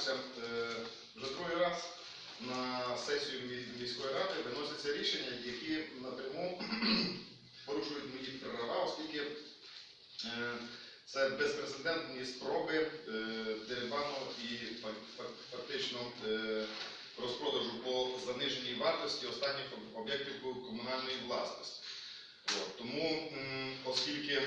повертаємося е, вже другий раз на сесію міської ради. Виносяться рішення, які напряму порушують мої права, оскільки е, це безпрецедентні спроби е, дерибану і фак- фак- фактично розпродажу по заниженій вартості останніх об- об'єктів комунальної власності. Тому, оскільки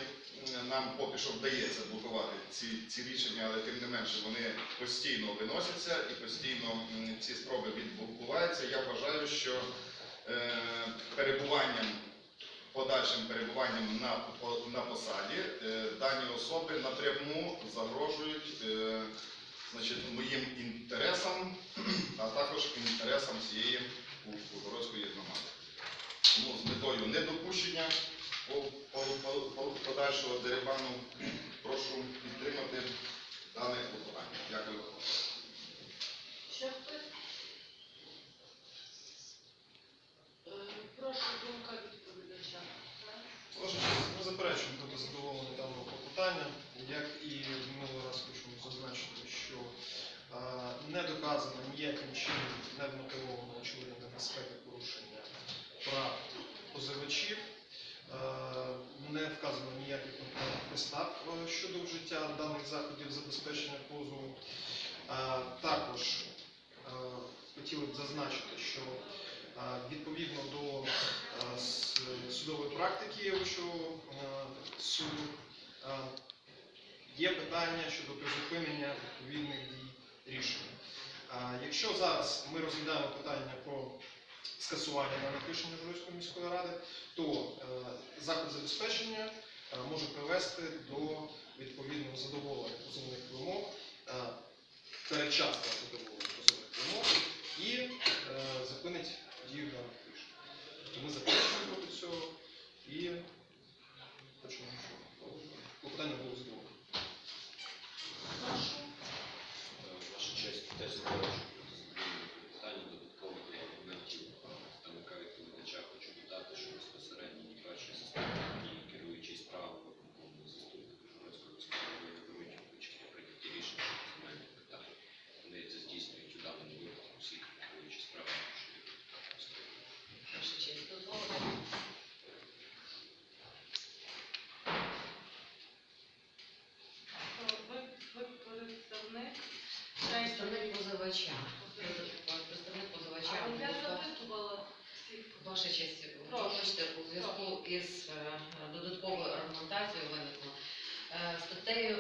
нам поки що вдається блокувати ці, ці рішення, але тим не менше вони постійно виносяться і постійно ці спроби відбуваються, я вважаю, що е, перебуванням, подальшим перебуванням на, на посаді е, дані особи напряму загрожують е, значить, моїм інтересам, а також інтересам всієї Ужгородської громади. Тому з метою недопущення подальшого дерибану прошу підтримати дане клопотання. Дякую. Ще хтось? Е, Прошу думка відповідача. Ми заперечуємо проти задоволення даного клопотання. Як і минулий раз хочемо зазначити, що е, не доказано ніяким чином не вмотивовано очевидно небезпеки порушення прав позивачів. Е, Не вказано ніяких конкретних підстав е, щодо вжиття даних заходів забезпечення позову. Е, Також е, хотіли б зазначити, що відповідно до судової практики Вищого суду є питання щодо призупинення відповідних дій рішення. Е, Якщо зараз ми розглядаємо питання про скасування даних рішень Журійської міської ради, то заход забезпечення може привести до відповідного задоволення позовних вимог, е, передчасного задоволення позовних вимог і е, зупинить дію даних рішень. Тобто ми заперечуємо проти цього і хочемо, щоб клопотання було задоволено. Прошу. Ваша честь, теж заперечую проти задоволення питання додаткових аргументів представника відповідача хочу додати, що безпосередньо ні перший заступник, ні керуючий справами виконкому заступник Журецької міської ради не беруть участь у прийнятті рішень щодо земельних питань. Вони це здійснюють у даному випадку всі керуючі справами, що є міської ради. Ваша честь, дозволите? Е, Ви, ви представник Представник позивача. Представник позивача. Але я запитувала. Ваша честь, вибачте, у зв'язку із е, додатковою аргументацією виникло. Е, Статтею